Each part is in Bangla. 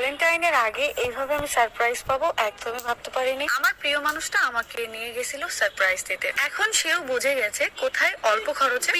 ভ্যালেন্টাইনের আগে এইভাবে আমি সারপ্রাইজ পাবো, একদমই ভাবতে পারিনি। আমার প্রিয় মানুষটা আমাকে নিয়ে গেছিল সারপ্রাইজ দিতে। এখন সেও বুঝে গেছে কোথায় অল্প খরচে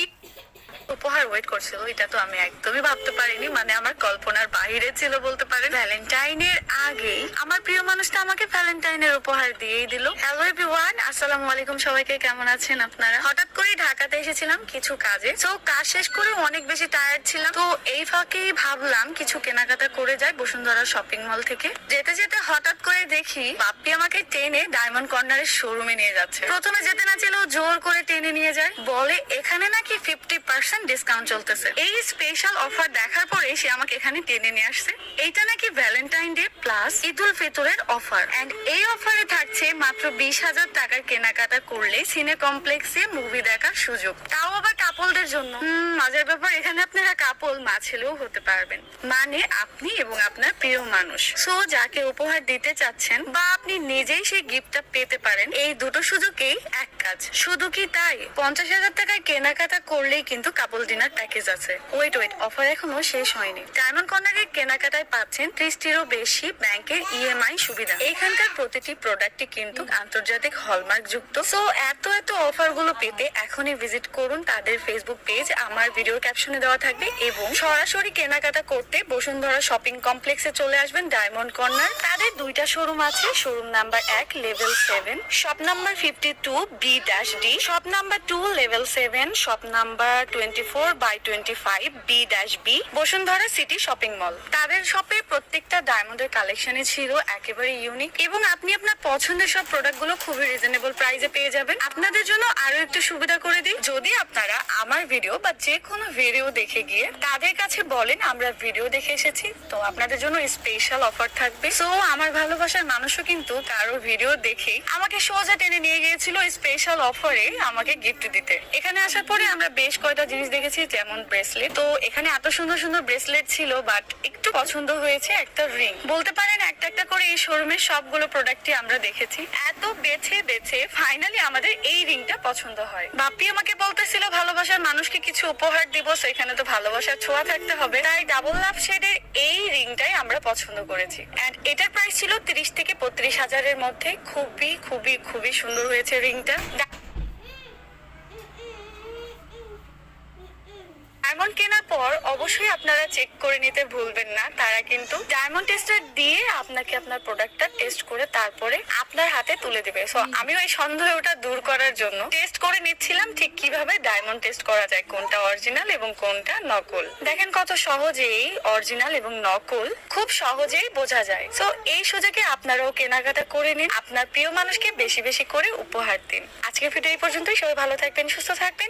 উপহার ওয়েট করছিল, এটা তো আমি একদমই ভাবতে পারিনি। মানে আমার কল্পনার বাইরে ছিল বলতে পারেন। ভ্যালেন্টাইনের আগেই আমার প্রিয় মানুষটা আমাকে ভ্যালেন্টাইনের উপহার দিয়েই দিল। হ্যালো এভরিওয়ান আসসালামু আলাইকুম সবাইকে, কেমন আছেন আপনারা? হঠাৎ করে ঢাকাতে এসেছিলাম কিছু কাজে। তো কাজ শেষ করে অনেক বেশি টায়ার্ড ছিলাম। তো এই ফাঁকেই ভাবলাম কিছু কেনাকাটা করে যাই বসুন্ধরা শপিং মল থেকে। যেতে যেতে হঠাৎ করে দেখি বাপ্পি আমাকে টেনে ডায়মন্ড কর্নারের শোরুমে নিয়ে যাচ্ছে। প্রথমে যেতে না ছিল জোর করে টেনে নিয়ে যায়। বলে, এখানে নাকি ফিফটি পার্সেন্ট ডিসকাউন্ট চলতেছে। এই স্পেশাল অফার দেখার পরে সে আমাকে এখানে টেনে নিয়ে আসছে। এইটা নাকি ভ্যালেন্টাইন ডে প্লাস ঈদ উল ফিতরের অফার এন্ড এই অফারে থাকছে মাত্র বিশ হাজার টাকার কেনাকাটা করলে সিনে কমপ্লেক্সে মুভি দেখার সুযোগ। তাও আবার কাপলদের জন্য। মজার ব্যাপার, এখানে আপনারা কাপল মা ছেলেও হতে পারবেন। মানে আপনি এবং আপনার প্রিয় মানুষ। সো যাকে উপহার দিতে চাচ্ছেন বা আপনি নিজেই সেই গিফটটা পেতে পারেন, এই দুটো সুযোগেই এক কাজ। শুধু কি তাই? পঞ্চাশ হাজার টাকায় কেনাকাটা করলেই কিন্তু কাপল ডিনার প্যাকেজ আছে। ওয়েট ওয়েট অফার এখনও শেষ হয়নি। ডায়মন্ড কর্নারের কেনাকাটায় পাচ্ছেন ত্রিশটিরও বেশি ব্যাংকের ইএমআই সুবিধা। এখানকার প্রতিটি প্রোডাক্টই কিন্তু আন্তর্জাতিক হলমার্ক যুক্ত সো এত এত অফারগুলো পেতে এখনই ভিজিট করুন তাদের ফেসবুক পেজ আমার ভিডিও ক্যাপশনে দেওয়া থাকবে এবং সরাসরি কেনাকাটা করতে বসুন্ধরা শপিং কমপ্লেক্সে চলে আসবেন ডায়মন্ড কর্নার তাদের দুইটা শোরুম আছে শোরুম নাম্বার এক level seven shop number fifty two B dash D shop number two level seven shop number twenty four by twenty five B dash B Bashundhara city shopping mall তাদের শপে প্রত্যেকটা ডায়মন্ডের কালেকশনই ছিল, একেবারে ইউনিক এবং আপনি আপনার পছন্দের সব প্রোডাক্টগুলো খুবই রিজনেবল প্রাইসে পেয়ে যাবেন। আপনাদের জন্য আরও একটু সুবিধা করে দিই। যদি আপনারা আমার ভিডিও বা যে কোনো ভিডিও দেখে গিয়ে তাদের কাছে বলেন, আমরা ভিডিও দেখে এসেছি, তো আপনাদের জন্য স্পেশাল অফার থাকবে। সো আমার ভালোবাসার মানুষও কিন্তু কারও ভিডিও দেখে আমাকে সোজা টেনে নিয়ে গিয়েছিল স্পেশাল অফারে আমাকে গিফট দিতে। এখানে আসার পরে আমরা বেশ কয়টা জিনিস দেখেছি, যেমন ব্রেসলেট তো এখানে এত সুন্দর সুন্দর ব্রেসলেট ছিল বাট একটু পছন্দ হয়েছে একটা রিং বলতে পারেন একটা একটা করে এই শোরুমের সবগুলো প্রোডাক্টই আমরা দেখেছি। এত বেছে বেছে ফাইনালি আমাদের এই রিংটা পছন্দ হয়। বাপি আমাকে বলতেছিল, ভালোবাসার মানুষকে কিছু উপহার দিব সেখানে তো ভালোবাসার ছোঁয়া থাকতে হবে। তাই ডাবল লাভ শেডের এই রিংটাই আমরা পছন্দ করেছি। এন্ড এটার প্রাইস ছিল তিরিশ থেকে বত্রিশ হাজারের মধ্যে। খুবই খুবই খুবই সুন্দর হয়েছে রিংটা ডায়মন্ড কেনার পর অবশ্যই আপনারা চেক করে নিতে ভুলবেন না। তারা কিন্তু ডায়মন্ড টেস্টার দিয়ে আপনাকে আপনার প্রোডাক্টটা টেস্ট করে তারপরে আপনার হাতে তুলে দিবে। সো আমিও এই সন্দেহটা দূর করার জন্য টেস্ট করে নিচ্ছিলাম ঠিক কীভাবে ডায়মন্ড টেস্ট করা যায় কোনটা অরিজিনাল এবং কোনটা নকল। দেখেন কত সহজেই অরিজিনাল এবং নকল খুব সহজেই বোঝা যায়। সো এই সুযোগে আপনারাও কেনাকাটা করে নিন আপনার প্রিয় মানুষকে বেশি বেশি করে উপহার দিন। আজকের ভিডিও এই পর্যন্তই। সবাই ভালো থাকবেন সুস্থ থাকবেন।